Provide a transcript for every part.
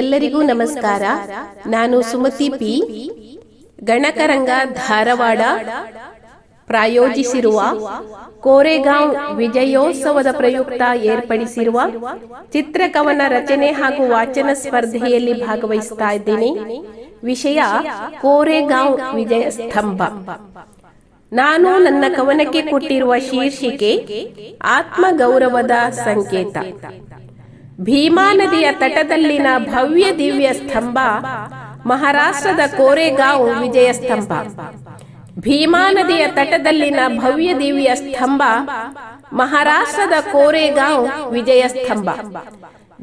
ಎಲ್ಲರಿಗೂ ನಮಸ್ಕಾರ. ನಾನು ಸುಮತಿ ಪಿ. ಗಣಕರಂಗ ಧಾರವಾಡ ಪ್ರಾಯೋಜಿಸಿರುವ ಕೋರೆಗಾಂವ್ ವಿಜಯೋತ್ಸವದ ಪ್ರಯುಕ್ತ ಏರ್ಪಡಿಸಿರುವ ಚಿತ್ರಕವನ ರಚನೆ ಹಾಗೂ ವಾಚನ ಸ್ಪರ್ಧೆಯಲ್ಲಿ ಭಾಗವಹಿಸ್ತಾ ಇದ್ದೇನೆ. ವಿಷಯ ಕೋರೆಗಾಂವ್ ವಿಜಯ ಸ್ತಂಭ ನಾನು ನನ್ನ ಕವನಕ್ಕೆ ಕೊಟ್ಟಿರುವ ಶೀರ್ಷಿಕೆ ಆತ್ಮಗೌರವದ ಸಂಕೇತ. ಭೀಮಾ ನದಿಯ ತಟದಲ್ಲಿನ ಭವ್ಯ ದಿವ್ಯ ಸ್ತಂಭ, ಮಹಾರಾಷ್ಟ್ರದ ಕೋರೆಗಾಂವ್ ವಿಜಯ ಸ್ತಂಭ. ಭೀಮಾ ನದಿಯ ತಟದಲ್ಲಿನ ಭವ್ಯ ದಿವ್ಯ ಸ್ತಂಭ, ಮಹಾರಾಷ್ಟ್ರದ ಕೋರೆಗಾಂವ್ ವಿಜಯ ಸ್ತಂಭ.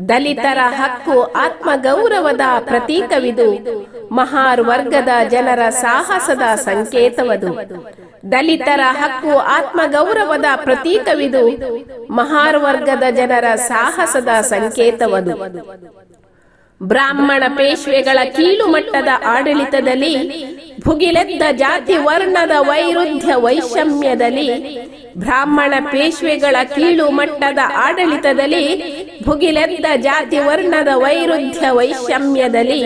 ದಲಿತರ ಹಕ್ಕು, ಆತ್ಮಗೌರವದ ಪ್ರತೀಕವಿದು ಮಹಾರ್ ವರ್ಗದ ಜನರ ಸಾಹಸದ ಸಂಕೇತವದು. ದಲಿತರ ಹಕ್ಕು, ಆತ್ಮಗೌರವದ ಪ್ರತೀಕವಿದು. ಮಹಾರ್ ವರ್ಗದ ಜನರ ಸಾಹಸದ ಸಂಕೇತವದು. ಬ್ರಾಹ್ಮಣ ಪೇಶ್ವೆಗಳ ಕೀಳು ಮಟ್ಟದ ಆಡಳಿತದಲ್ಲಿ, ಭುಗಿಲೆದ್ದ ಜಾತಿ ವರ್ಣದ ವೈರುಧ್ಯ ವೈಷಮ್ಯದಲ್ಲಿ, ಬ್ರಾಹ್ಮಣ ಪೇಶ್ವೆಗಳ ಕೀಳು ಮಟ್ಟದ ಆಡಳಿತದಲ್ಲಿ, ಭುಗಿಲೆದ್ದ ಜಾತಿ ವರ್ಣದ ವೈರುಧ್ಯ ವೈಷಮ್ಯದಲ್ಲಿ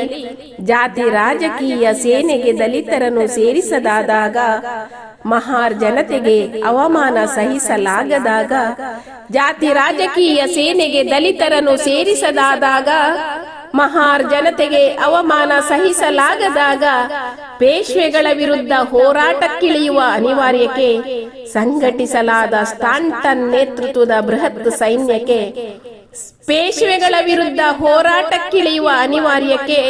ಜಾತಿ ರಾಜಕೀಯ ಸೇನೆಗೆ ದಲಿತರನ್ನು ಸೇರಿಸದಾದಾಗ ಮಹಾರ್ ಜನತೆಗೆ ಅವಮಾನ ಸಹಿಸಲಾಗದಾಗ, ಜಾತಿ ರಾಜಕೀಯ ಸೇನೆಗೆ ದಲಿತರನ್ನು ಸೇರಿಸದಾದಾಗ ಮಹಾರ್ ಜನತೆಗೆ ಅವಮಾನ ಸಹಿಸಲಾಗದಾಗ ಪೇಶ್ವೆಗಳ ವಿರುದ್ಧ ಹೋರಾಟಕ್ಕಿಳಿಯುವ ಅನಿವಾರ್ಯಕ್ಕೆ ಸಂಘಟಿಸಲಾದ ಸ್ಟಾಂಟನ್ ನೇತೃತ್ವದ ಬೃಹತ್ ಸೈನ್ಯಕ್ಕೆ ಪೇಶ್ವೆಗಳ ವಿರುದ್ಧ ಹೋರಾಟಕ್ಕಿಳಿಯುವ ಅನಿವಾರ್ಯಕ್ಕೆ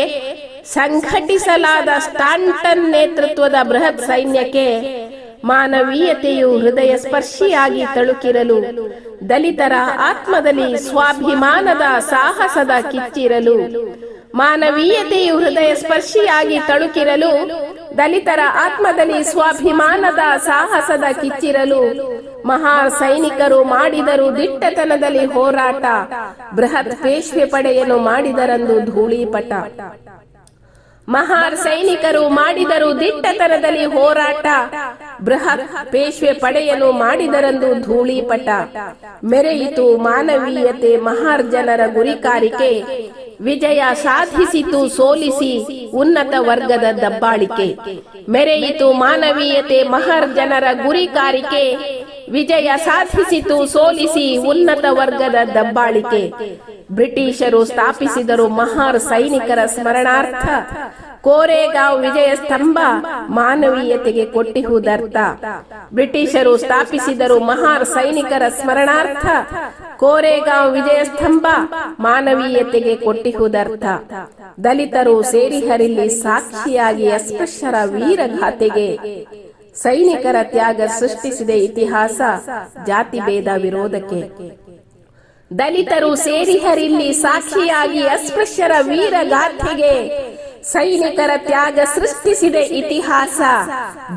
ಸಂಘಟಿಸಲಾದ ಸ್ಟಾಂಟನ್ ನೇತೃತ್ವದ ಬೃಹತ್ ಸೈನ್ಯಕ್ಕೆ ಮಾನವೀಯತೆಯು ಹೃದಯ ಸ್ಪರ್ಶಿಯಾಗಿ ತಳುಕಿರಲು, ದಲಿತರ ಆತ್ಮದಲ್ಲಿ ಸ್ವಾಭಿಮಾನದ ಸಾಹಸದ ಕಿಚ್ಚಿರಲು, ಮಾನವೀಯತೆಯು ಹೃದಯ ಸ್ಪರ್ಶಿಯಾಗಿ ತಳುಕಿರಲು, ದಲಿತರ ಆತ್ಮದಲ್ಲಿ ಸ್ವಾಭಿಮಾನದ ಸಾಹಸದ ಕಿಚ್ಚಿರಲು ಮಹಾ ಸೈನಿಕರು ಮಾಡಿದರು ದಿಟ್ಟತನದಲ್ಲಿ ಹೋರಾಟ, ಬೃಹತ್ ಪೇಶ್ವೆ ಪಡೆಯನ್ನು ಮಾಡಿದರಂದು ಧೂಳಿಪಟ. ಮಹಾರ್ ಸೈನಿಕರು ಮಾಡಿದರು ದಿಟ್ಟತನದಲ್ಲಿ ಹೋರಾಟ. ಬೃಹತ್ ಪೇಶ್ವೆ ಪಡೆಯಲು ಮಾಡಿದರಂದು ಧೂಳಿಪಟ. ಮೆರೆಯಿತು ಮಾನವೀಯತೆ ಮಹಾರ್ ಜನರ ಗುರಿಕಾರಿಕೆ. ವಿಜಯ ಸಾಧಿಸಿತು ಸೋಲಿಸಿ ಉನ್ನತ ವರ್ಗದ ದಬ್ಬಾಳಿಕೆ. ಮೆರೆಯಿತು ಮಾನವೀಯತೆ ಮಹರ್ ಜನರ ಗುರಿಕಾರಿಕೆ. ವಿಜಯ ಸಾಧಿಸಿತು ಸೋಲಿಸಿ ಉನ್ನತ ವರ್ಗದ ದಬ್ಬಾಳಿಕೆ. ಬ್ರಿಟಿಷರು ಸ್ಥಾಪಿಸಿದರು ಮಹಾರ್ ಸೈನಿಕರ ಸ್ಮರಣಾರ್ಥ. ಕೋರೆಗಾಂವ್ ವಿಜಯ ಸ್ತಂಭ ಮಾನವೀಯತೆಗೆ ಕೊಟ್ಟಿಹುದರ್ಥ. ಬ್ರಿಟಿಷರು ಸ್ಥಾಪಿಸಿದರು ಮಹಾರ್ ಸೈನಿಕರ ಸ್ಮರಣಾರ್ಥ. ಕೋರೆಗಾಂವ್ ವಿಜಯ ಸ್ತಂಭ ಮಾನವೀಯತೆಗೆ ಕೊಟ್ಟಿಹುದರ್ಥ. ದಲಿತರು ಸೇರಿ ಹರಿಲಿ ಸಾಕ್ಷಿಯಾಗಿ ಅಸ್ಪೃಶ್ಯರ ವೀರಗಾಥೆಗೆ ಸೈನಿಕರ ತ್ಯಾಗ ಸೃಷ್ಟಿಸಿದೆ ಇತಿಹಾಸ ಜಾತಿ ಭೇದ ವಿರೋಧಕ್ಕೆ. ದಲಿತರು ಸೇರಿ ಹರಿಲ್ಲಿ ಸಾಕ್ಷಿಯಾಗಿ ಅಸ್ಪೃಶ್ಯರ ವೀರಗಾಥೆಗೆ ಸೈನಿಕರ ತ್ಯಾಗ ಸೃಷ್ಟಿಸಿದೆ ಇತಿಹಾಸ.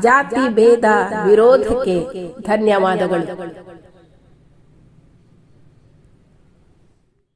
ಜಾತಿ ಭೇದ ವಿರೋಧಕ್ಕೆ ಧನ್ಯವಾದಗಳು.